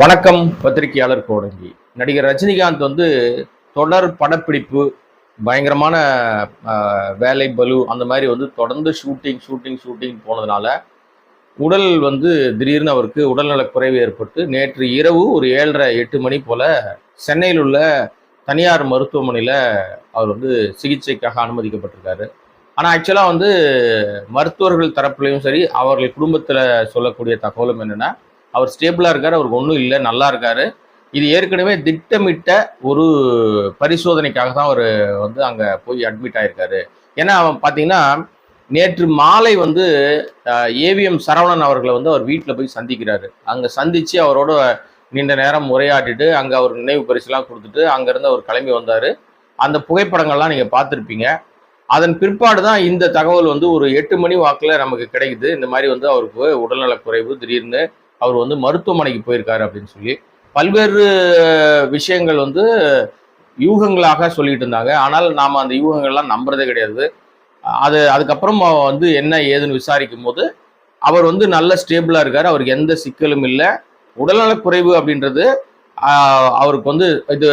வணக்கம் பத்திரிகையாளர் கோடங்கி. நடிகர் ரஜினிகாந்த் வந்து தொடர் படப்பிடிப்பு பயங்கரமான வேலை பலு அந்த மாதிரி வந்து தொடர்ந்து ஷூட்டிங் ஷூட்டிங் ஷூட்டிங் போனதுனால உடல் வந்து திடீர்னு அவருக்கு உடல்நலக் குறைவு ஏற்பட்டு நேற்று இரவு ஒரு ஏழரை எட்டு மணி போல சென்னையில் உள்ள தனியார் மருத்துவமனையில் அவர் வந்து சிகிச்சைக்காக அனுமதிக்கப்பட்டிருக்காரு. ஆனால் ஆக்சுவலாக வந்து மருத்துவர்கள் தரப்புலையும் சரி அவர்கள் குடும்பத்தில் சொல்லக்கூடிய தகவலும் என்னென்னா அவர் ஸ்டேபிளாக இருக்கார் அவருக்கு ஒன்றும் இல்லை நல்லா இருக்காரு. இது ஏற்கனவே திட்டமிட்ட ஒரு பரிசோதனைக்காக தான் அவர் வந்து அங்கே போய் அட்மிட் ஆயிருக்காரு. ஏன்னா அவன் பார்த்தீங்கன்னா நேற்று மாலை வந்து ஏவிஎம் சரவணன் அவர்களை வந்து அவர் வீட்டில் போய் சந்திக்கிறாரு. அங்கே சந்தித்து அவரோட நீண்ட நேரம் உரையாடிட்டு அங்கே அவர் நினைவு பரிசுலாம் கொடுத்துட்டு அங்கேருந்து அவர் கிளம்பி வந்தார். அந்த புகைப்படங்கள்லாம் நீங்கள் பார்த்துருப்பீங்க. அதன் பிற்பாடு தான் இந்த தகவல் வந்து ஒரு எட்டு மணி வாக்கில் நமக்கு கிடைக்குது. இந்த மாதிரி வந்து அவருக்கு உடல்நலக் குறைவு திடீர்னு அவர் வந்து மருத்துவமனைக்கு போயிருக்காரு அப்படின்னு சொல்லி. பல்வேறு விஷயங்கள் வந்து யூகங்களாக சொல்லிட்டு இருந்தாங்க. ஆனால் நாம் அந்த யூகங்கள்லாம் நம்புறதே கிடையாது. அது அதுக்கப்புறம் வந்து என்ன ஏதுன்னு விசாரிக்கும் போது அவர் வந்து நல்ல ஸ்டேபிளாக இருக்கார். அவருக்கு எந்த சிக்கலும் இல்லை. உடல்நலக் குறைவு அப்படின்றது அவருக்கு வந்து இது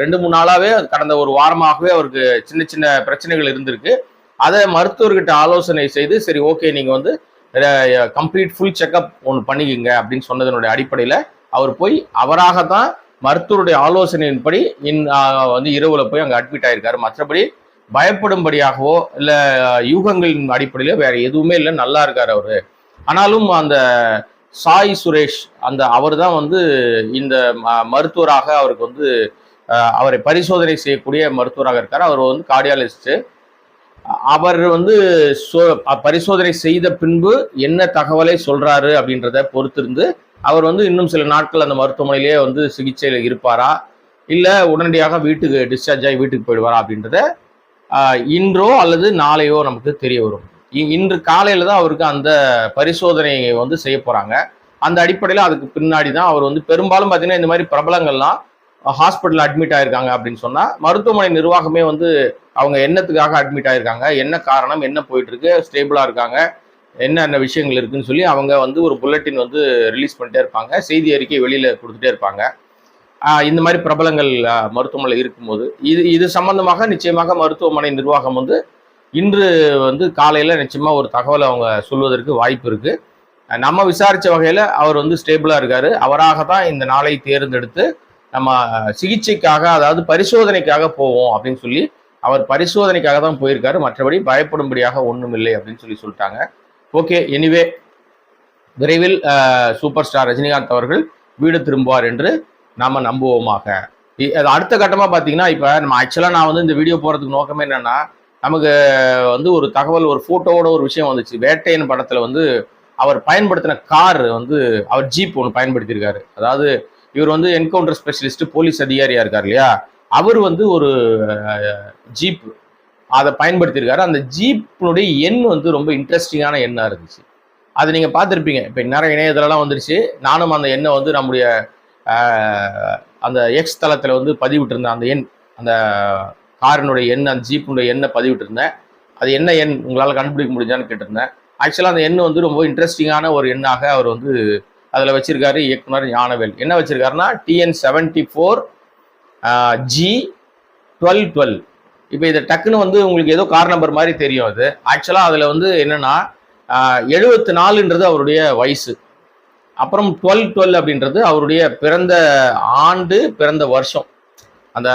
ரெண்டு மூணு நாளாகவே கடந்த ஒரு வாரமாகவே அவருக்கு சின்ன சின்ன பிரச்சனைகள் இருந்திருக்கு. அதை மருத்துவர்கிட்ட ஆலோசனை செய்து சரி ஓகே நீங்கள் வந்து கம்ப்ளீட் ஃபுல் செக்அப் ஒன்று பண்ணிக்கிங்க அப்படின்னு சொன்னதனுடைய அடிப்படையில் அவர் போய் அவராக தான் மருத்துவருடைய ஆலோசனையின்படி இன் வந்து இரவுல போய் அங்கே அட்மிட் ஆயிருக்காரு. மற்றபடி பயப்படும்படியாகவோ இல்லை யூகங்களின் அடிப்படையில் வேற எதுவுமே இல்லை. நல்லா இருக்கார் அவர். ஆனாலும் அந்த சாய் சுரேஷ் அந்த அவர் தான் வந்து இந்த ம- மருத்துவராக அவருக்கு வந்து அவரை பரிசோதனை செய்யக்கூடிய மருத்துவராக இருக்கார். அவர் வந்து கார்டியாலஜிஸ்ட்டு அவர் வந்து பரிசோதனை செய்த பின்பு என்ன தகவலை சொல்றாரு அப்படின்றத பொறுத்திருந்து அவர் வந்து இன்னும் சில நாட்கள் அந்த மருத்துவமனையிலேயே வந்து சிகிச்சையில் இருப்பாரா? இல்லை உடனடியாக வீட்டுக்கு டிஸ்சார்ஜ் ஆகி வீட்டுக்கு போயிடுவாரா அப்படின்றத இன்றோ அல்லது நாளையோ நமக்கு தெரிய வரும். இ- இன்று காலையில் தான் அவருக்கு அந்த பரிசோதனை வந்து செய்ய போகிறாங்க அந்த அடிப்படையில் அதுக்கு பின்னாடி தான் அவர் வந்து பெரும்பாலும் பார்த்தீங்கன்னா இந்த மாதிரி பிரபலங்கள்லாம் ஹாஸ்பிட்டல் அட்மிட் ஆயிருக்காங்க அப்படின்னு சொன்னால் மருத்துவமனை நிர்வாகமே வந்து அவங்க என்னத்துக்காக அட்மிட் ஆயிருக்காங்க என்ன காரணம் என்ன போயிட்டு இருக்கு ஸ்டேபிளா இருக்காங்க என்னென்ன விஷயங்கள் இருக்குன்னு சொல்லி அவங்க வந்து ஒரு புல்லட்டின் வந்து ரிலீஸ் பண்ணிட்டே இருப்பாங்க செய்தி அறிக்கை வெளியில கொடுத்துட்டே இருப்பாங்க. இந்த மாதிரி பிரபலங்கள் மருத்துவமனை மருத்துவமனையில் இருக்கும்போது இது இது சம்பந்தமாக நிச்சயமாக மருத்துவமனை நிர்வாகம் வந்து இன்று வந்து காலையில் நிச்சயமாக ஒரு தகவலை அவங்க சொல்வதற்கு வாய்ப்பு இருக்குது நம்ம விசாரித்த வகையில் அவர் வந்து ஸ்டேபிளாக இருக்கார். அவராக தான் இந்த நாளை தேர்ந்தெடுத்து நம்ம சிகிச்சைக்காக அதாவது பரிசோதனைக்காக போவோம் அப்படின்னு சொல்லி அவர் பரிசோதனைக்காக தான் போயிருக்காரு. மற்றபடி பயப்படும்படியாக ஒன்றும் இல்லை அப்படின்னு சொல்லி சொல்லிட்டாங்க. ஓகே எனிவே விரைவில் சூப்பர் ஸ்டார் ரஜினிகாந்த் அவர்கள் வீடு திரும்புவார் என்று நாம் நம்புவோமாக. அடுத்த கட்டமாக பார்த்தீங்கன்னா இப்போ நம்ம ஆக்சுவலாக நான் வந்து இந்த வீடியோ போகிறதுக்கு நோக்கமே என்னென்னா நமக்கு வந்து ஒரு தகவல் ஒரு ஃபோட்டோவோட ஒரு விஷயம் வந்துச்சு. வேட்டையன் படத்தில் வந்து அவர் பயன்படுத்தின கார் வந்து அவர் ஜீப் ஒன்று பயன்படுத்தியிருக்காரு. அதாவது இவர் வந்து என்கவுண்டர் ஸ்பெஷலிஸ்ட் போலீஸ் அதிகாரியா இருக்கார் இல்லையா? அவர் வந்து ஒரு ஜீப் அதை பயன்படுத்தியிருக்காரு. அந்த ஜீப்பினுடைய எண் வந்து ரொம்ப இன்ட்ரெஸ்டிங்கான எண்ணாக இருந்துச்சு. அது நீங்கள் பார்த்துருப்பீங்க. இப்போ நிறைய இணையதளம்லாம் வந்துருச்சு. நானும் அந்த எண்ணை வந்து நம்முடைய அந்த எக்ஸ் தளத்தில் வந்து பதிவிட்டிருந்தேன் அந்த எண் அந்த காரினுடைய எண் அந்த ஜீப்பினுடைய எண்ணை பதிவிட்டிருந்தேன். அது என்ன எண்? உங்களால் கண்டுபிடிக்க முடிஞ்சான்னு கேட்டிருந்தேன். ஆக்சுவலாக அந்த எண் வந்து ரொம்ப இன்ட்ரெஸ்டிங்கான ஒரு எண்ணாக அவர் வந்து அதில் வச்சிருக்காரு இயக்குனர் ஞானவேல். என்ன வச்சிருக்காருன்னா TN seventy four G twelve twelve இப்போ இதை டக்குன்னு வந்து உங்களுக்கு ஏதோ கார் நம்பர் மாதிரி தெரியும் அது. ஆக்சுவலாக அதில் வந்து என்னென்னா எழுபத்தி நாலுன்றது அவருடைய வயசு. அப்புறம் டுவெல் டுவெல் அப்படின்றது அவருடைய பிறந்த ஆண்டு பிறந்த வருஷம். அந்த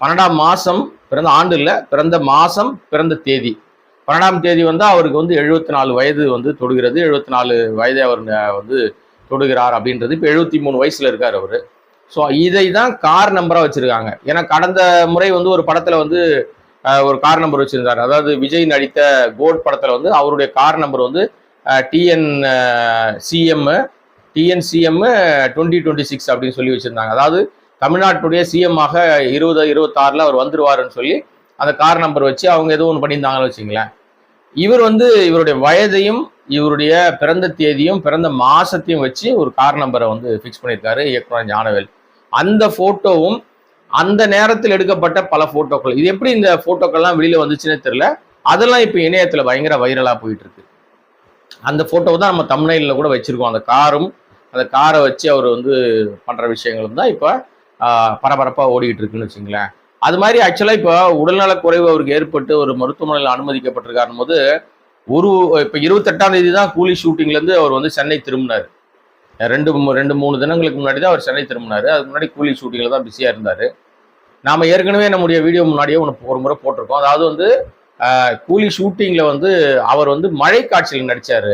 பன்னெண்டாம் மாதம் பிறந்த ஆண்டு இல்லை பிறந்த மாதம் பிறந்த தேதி. பன்னெண்டாம் தேதி வந்து அவருக்கு வந்து எழுபத்தி நாலு வயது வந்து தொடுகிறது. எழுபத்தி நாலு வயதை அவர் வந்து தொடுகிறார் அப்படின்றது இப்போ எழுபத்தி மூணு வயசுல இருக்கார் அவர். ஸோ இதை தான் கார் நம்பராக வச்சுருக்காங்க. ஏன்னா கடந்த முறை வந்து ஒரு படத்தில் வந்து ஒரு கார் நம்பர் வச்சிருந்தாரு. அதாவது விஜய் நடித்த கோட் படத்தில் வந்து அவருடைய கார் நம்பர் வந்து TN CM TN CM twenty twenty six அப்படின்னு சொல்லி வச்சுருந்தாங்க. அதாவது தமிழ்நாட்டுடைய சிஎம் ஆக இருபது இருபத்தாறில் அவர் வந்துருவாருன்னு சொல்லி அந்த கார் நம்பர் வச்சு அவங்க ஏதோ ஒன்று பண்ணியிருந்தாங்கன்னு வச்சுங்களேன் இவர் வந்து இவருடைய வயதையும் இவருடைய பிறந்த தேதியும் பிறந்த மாசத்தையும் வச்சு ஒரு கார் நம்பரை வந்து ஃபிக்ஸ் பண்ணியிருக்காரு இயக்குனர் ஞானவேல். அந்த போட்டோவும் அந்த நேரத்தில் எடுக்கப்பட்ட பல போட்டோக்கள் இது எப்படி இந்த போட்டோக்கள்லாம் வெளியில வந்துச்சுன்னே தெரியல. அதெல்லாம் இப்போ இணையத்துல பயங்கர வைரலா போயிட்டு இருக்கு அந்த போட்டோவை தான் நம்ம தமிழ்நாட்டில் கூட வச்சிருக்கோம். அந்த காரும் அந்த காரை வச்சு அவர் வந்து பண்ற விஷயங்களும் தான் இப்போ பரபரப்பாக ஓடிக்கிட்டு இருக்குன்னு வச்சுங்களேன். அது மாதிரி ஆக்சுவலாக இப்போ உடல்நலக் குறைவு அவருக்கு ஏற்பட்டு ஒரு மருத்துவமனையில் அனுமதிக்கப்பட்டிருக்காரும் போது ஒரு இப்போ இருபத்தெட்டாம் தேதி தான் கூலி ஷூட்டிங்லேருந்து அவர் வந்து சென்னை திரும்பினார். ரெண்டு மூ- ரெண்டு மூணு தினங்களுக்கு முன்னாடி தான் அவர் சென்னை திரும்பினார். அதுக்கு முன்னாடி கூலி ஷூட்டிங்கில் தான் பிஸியாக இருந்தார். நாம் ஏற்கனவே நம்முடைய வீடியோ முன்னாடியே ஒன்று ஒரு முறை போட்டிருக்கோம். அதாவது வந்து கூலி ஷூட்டிங்கில் வந்து அவர் வந்து மழை காட்சியில் நடித்தார்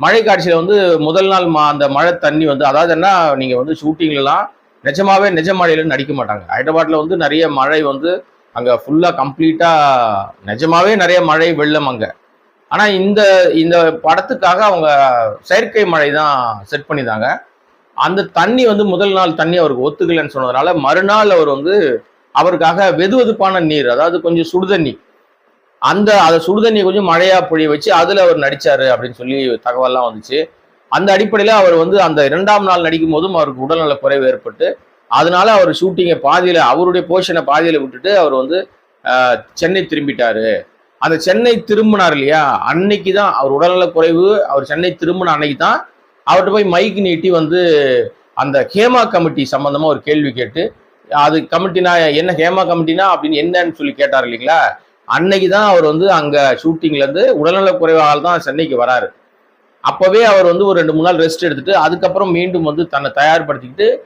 மழை காட்சியில் வந்து முதல் நாள் மா அந்த மழை தண்ணி வந்து அதாவது என்ன நீங்கள் வந்து ஷூட்டிங்லலாம் நிஜமாவே நிஜ மழையில நடிக்க மாட்டாங்க. ஹைதராபாத்ல வந்து நிறைய மழை வந்து அங்கே ஃபுல்லாக கம்ப்ளீட்டாக நிஜமாவே நிறைய மழை வெள்ளம் அங்கே. ஆனால் இந்த இந்த படத்துக்காக அவங்க செயற்கை மழை தான் செட் பண்ணியிருந்தாங்க. அந்த தண்ணி வந்து முதல் நாள் தண்ணி அவருக்கு ஒத்துக்கலைன்னு சொன்னதுனால மறுநாள் அவர் வந்து அவருக்காக வெது வெதுப்பான நீர் அதாவது கொஞ்சம் சுடுதண்ணி அந்த அதை சுடுதண்ணி கொஞ்சம் மழையா பொழிய வச்சு அதுல அவர் நடிச்சாரு அப்படின்னு சொல்லி தகவல்லாம் வந்துச்சு. அந்த அடிப்படையில் அவர் வந்து அந்த இரண்டாம் நாள் நடிக்கும் போதும் அவருக்கு உடல்நல குறைவு ஏற்பட்டு அதனால அவர் ஷூட்டிங்கை பாதியில் அவருடைய போர்ஷனை பாதியில் விட்டுட்டு அவர் வந்து சென்னை திரும்பிட்டாரு. அந்த சென்னை திரும்பினார் இல்லையா? அன்னைக்கு தான் அவர் உடல்நல குறைவு அவர் சென்னை திரும்பின அன்னைக்கு தான் அவர்கிட்ட போய் மைக் நீட்டி வந்து அந்த ஹேமா கமிட்டி சம்மந்தமாக ஒரு கேள்வி கேட்டு அது கமிட்டினா என்ன ஹேமா கமிட்டினா அப்படின்னு என்னன்னு சொல்லி கேட்டார் இல்லைங்களா? அன்னைக்கு தான் அவர் வந்து அங்கே ஷூட்டிங்லேருந்து உடல்நலக் உடல்நல தான் சென்னைக்கு வராரு. அப்போவே அவர் வந்து ஒரு ரெண்டு மூணு நாள் ரெஸ்ட் எடுத்துட்டு அதுக்கப்புறம் மீண்டும் வந்து தன்னை தயார்படுத்திக்கிட்டு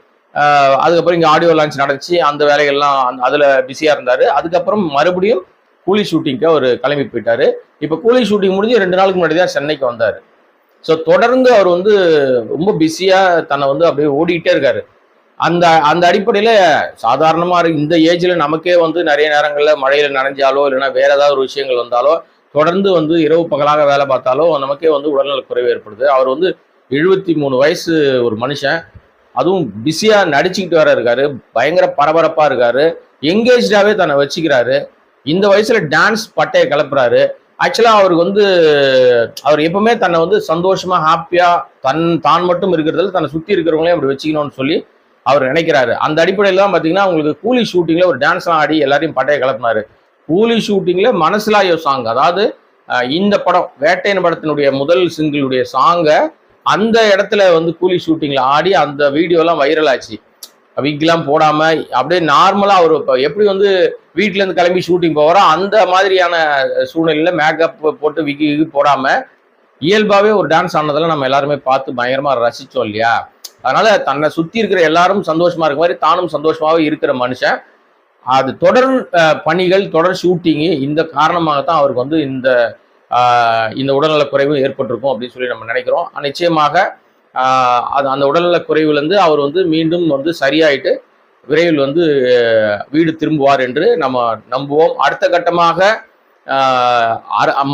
அதுக்கப்புறம் இங்கே ஆடியோ லான்ச் நடந்துச்சு. அந்த வேலைகள்லாம் அந்த- அதில் பிஸியாக இருந்தார். அதுக்கப்புறம் மறுபடியும் கூலி ஷூட்டிங்க்கு அவர் கிளம்பி போயிட்டார். இப்போ கூலி ஷூட்டிங் முடிஞ்சு ரெண்டு நாளுக்கு முன்னாடி தான் சென்னைக்கு வந்தார். ஸோ தொடர்ந்து அவர் வந்து ரொம்ப பிஸியாக தன்னை வந்து அப்படியே ஓடிக்கிட்டே இருக்காரு. அந்த அந்த அடிப்படையில் சாதாரணமாக இந்த ஏஜில் நமக்கே வந்து நிறைய நேரங்களில் மழையில் நனைஞ்சாலோ இல்லைன்னா வேறு ஏதாவது ஒரு விஷயங்கள் வந்தாலோ தொடர்ந்து வந்து இரவு பகலாக வேலை பார்த்தாலோ நமக்கே வந்து உடல்நலக் குறைவு ஏற்படுது. அவர் வந்து எழுபத்தி மூணு வயசு ஒரு மனுஷன். அதுவும் பிஸியாக நடிச்சுக்கிட்டு வேற இருக்காரு. பயங்கர பரபரப்பாக இருக்காரு. எங்கேஜாகவே தன்னை வச்சுக்கிறாரு. இந்த வயசில் டான்ஸ் பட்டையை கிளப்புறாரு. ஆக்சுவலாக அவருக்கு வந்து அவர் எப்பவுமே தன்னை வந்து சந்தோஷமாக ஹாப்பியாக தன் தான் மட்டும் இருக்கிறதுல தன்னை சுற்றி இருக்கிறவங்களையும் அப்படி வச்சுக்கணும்னு சொல்லி அவர் நினைக்கிறாரு. அந்த அடிப்படையில் தான் பார்த்தீங்கன்னா உங்களுக்கு கூலி ஷூட்டிங்கில் ஒரு டான்ஸ்லாம் ஆடி எல்லாரையும் பட்டையை கிளப்புனாரு. கூலி ஷூட்டிங்கில் மனசிலாயோ சாங் அதாவது இந்த படம் வேட்டையன் படத்தினுடைய முதல் சிங்கிளுடைய சாங்கை அந்த இடத்துல வந்து கூலி ஷூட்டிங்கில் ஆடி அந்த வீடியோலாம் வைரல் ஆச்சு. விக்லாம் போடாமல் அப்படியே நார்மலாக அவர் இப்போ எப்படி வந்து வீட்டிலேருந்து கிளம்பி ஷூட்டிங் போவாரோ அந்த மாதிரியான சூழ்நிலையில் மேக்கப் போட்டு விக்கி விக்கி போடாமல் இயல்பாகவே ஒரு டான்ஸ் ஆனதெல்லாம் நம்ம எல்லாருமே பார்த்து பயங்கரமாக ரசித்தோம் இல்லையா? அதனால் தன்னை சுற்றி இருக்கிற எல்லாரும் சந்தோஷமாக இருக்க மாதிரி தானும் சந்தோஷமாகவே இருக்கிற மனுஷன். அது தொடர் பணிகள் தொடர் ஷூட்டிங்கு இந்த காரணமாகத்தான் அவருக்கு வந்து இந்த இந்த உடல்நலக்குறைவு ஏற்பட்டிருக்கும் அப்படின்னு சொல்லி நம்ம நினைக்கிறோம். நிச்சயமாக அது அந்த உடல்நலக்குறைவுலேருந்து அவர் வந்து மீண்டும் வந்து சரியாயிட்டு விரைவில் வந்து வீடு திரும்புவார் என்று நம்ம நம்புவோம். அடுத்த கட்டமாக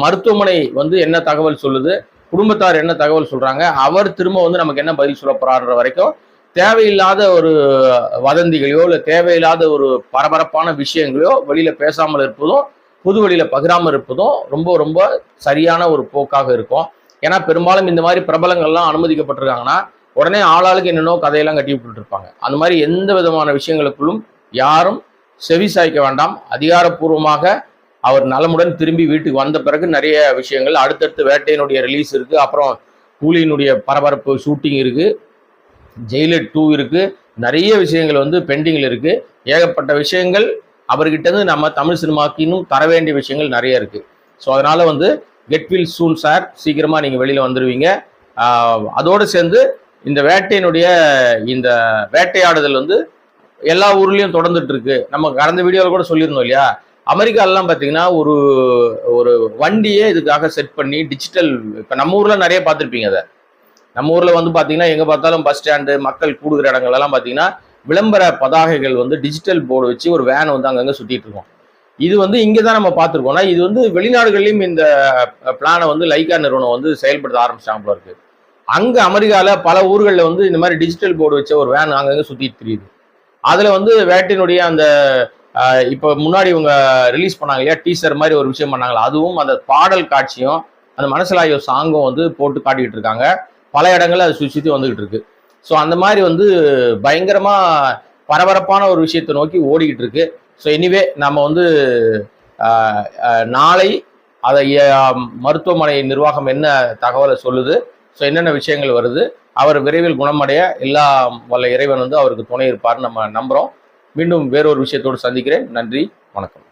மருத்துவமனை வந்து என்ன தகவல் சொல்லுது? குடும்பத்தார் என்ன தகவல் சொல்கிறாங்க அவர் திரும்ப வந்து நமக்கு என்ன பதில் சொல்ல போறாருன்ற வரைக்கும் தேவையில்லாத ஒரு வதந்திகளையோ இல்லை தேவையில்லாத ஒரு பரபரப்பான விஷயங்களையோ வெளியில் பேசாமல் இருப்பதும் புது வெளியில் பகிராமல் இருப்பதும் ரொம்ப ரொம்ப சரியான ஒரு போக்காக இருக்கும். ஏன்னா பெரும்பாலும் இந்த மாதிரி பிரபலங்கள்லாம் அனுமதிக்கப்பட்டிருக்காங்கன்னா உடனே ஆளாளுக்கு என்னென்னோ கதையெல்லாம் கட்டி விட்டுட்டு இருப்பாங்க அந்த மாதிரி எந்த விதமான விஷயங்களுக்குள்ளும் யாரும் செவி சாய்க்க வேண்டாம். அதிகாரப்பூர்வமாக அவர் நலமுடன் திரும்பி வீட்டுக்கு வந்த பிறகு நிறைய விஷயங்கள் அடுத்தடுத்து வேட்டையினுடைய ரிலீஸ் இருக்குது அப்புறம் கூலியினுடைய பரபரப்பு ஷூட்டிங் இருக்குது ஜெயிலட் டூ இருக்கு. நிறைய விஷயங்கள் வந்து பெண்டிங்கில் இருக்குது ஏகப்பட்ட விஷயங்கள் அவர்கிட்டருந்து நம்ம தமிழ் சினிமாவுக்கு இன்னும் தர வேண்டிய விஷயங்கள் நிறைய இருக்குது ஸோ அதனால் வந்து கெட்வில் சூன் சார் சீக்கிரமாக நீங்கள் வெளியில் வந்துடுவீங்க அதோடு சேர்ந்து இந்த வேட்டையினுடைய இந்த வேட்டையாடுதல் வந்து எல்லா ஊர்லேயும் தொடர்ந்துட்டு இருக்கு. நம்ம கடந்த வீடியோவில் கூட சொல்லியிருந்தோம் இல்லையா? அமெரிக்காலலாம் பார்த்தீங்கன்னா ஒரு ஒரு வண்டியே இதுக்காக செட் பண்ணி டிஜிட்டல் இப்போ நம்ம ஊரில் நிறைய பார்த்துருப்பீங்க அதை. நம்ம ஊரில் வந்து பார்த்தீங்கன்னா எங்கே பார்த்தாலும் பஸ் ஸ்டாண்டு மக்கள் கூடுகிற இடங்கள் எல்லாம் பார்த்தீங்கன்னா விளம்பர பதாகைகள் வந்து டிஜிட்டல் போர்டு வச்சு ஒரு வேன் வந்து அங்கங்கே சுற்றிட்டு இருக்கும். இது வந்து இங்கே தான் நம்ம பார்த்துருக்கோம்னா இது வந்து வெளிநாடுகளிலும் இந்த பிளானை வந்து லைக்கா நிறுவனம் வந்து செயல்படுத்த ஆரம்பிச்சாங்க போல இருக்கு. அங்கே அமெரிக்காவில் பல ஊர்களில் வந்து இந்த மாதிரி டிஜிட்டல் போர்டு வச்ச ஒரு வேன் அங்கங்கே சுற்றிட்டு தெரியுது. அதில் வந்து வேட்டினுடைய அந்த இப்போ முன்னாடி இவங்க ரிலீஸ் பண்ணாங்க இல்லையா டீசர் மாதிரி ஒரு விஷயம் பண்ணாங்களா அதுவும் அந்த பாடல் காட்சியும் அந்த மனசிலாயோ சாங்கும் வந்து போட்டு காட்டிக்கிட்டு இருக்காங்க. பல இடங்களில் அது சுற்றி வந்துகிட்டு இருக்கு. ஸோ அந்த மாதிரி வந்து பயங்கரமாக பரபரப்பான ஒரு விஷயத்தை நோக்கி ஓடிக்கிட்டு இருக்கு. ஸோ எனிவே நம்ம வந்து நாளை அதை மருத்துவமனை நிர்வாகம் என்ன தகவலை சொல்லுது ஸோ என்னென்ன விஷயங்கள் வருது அவர் விரைவில் குணமடைய எல்லா வல்ல இறைவன் வந்து அவருக்கு துணை இருப்பார்னு நம்ம நம்புகிறோம் மீண்டும் வேறொரு விஷயத்தோடு சந்திக்கிறேன். நன்றி வணக்கம்.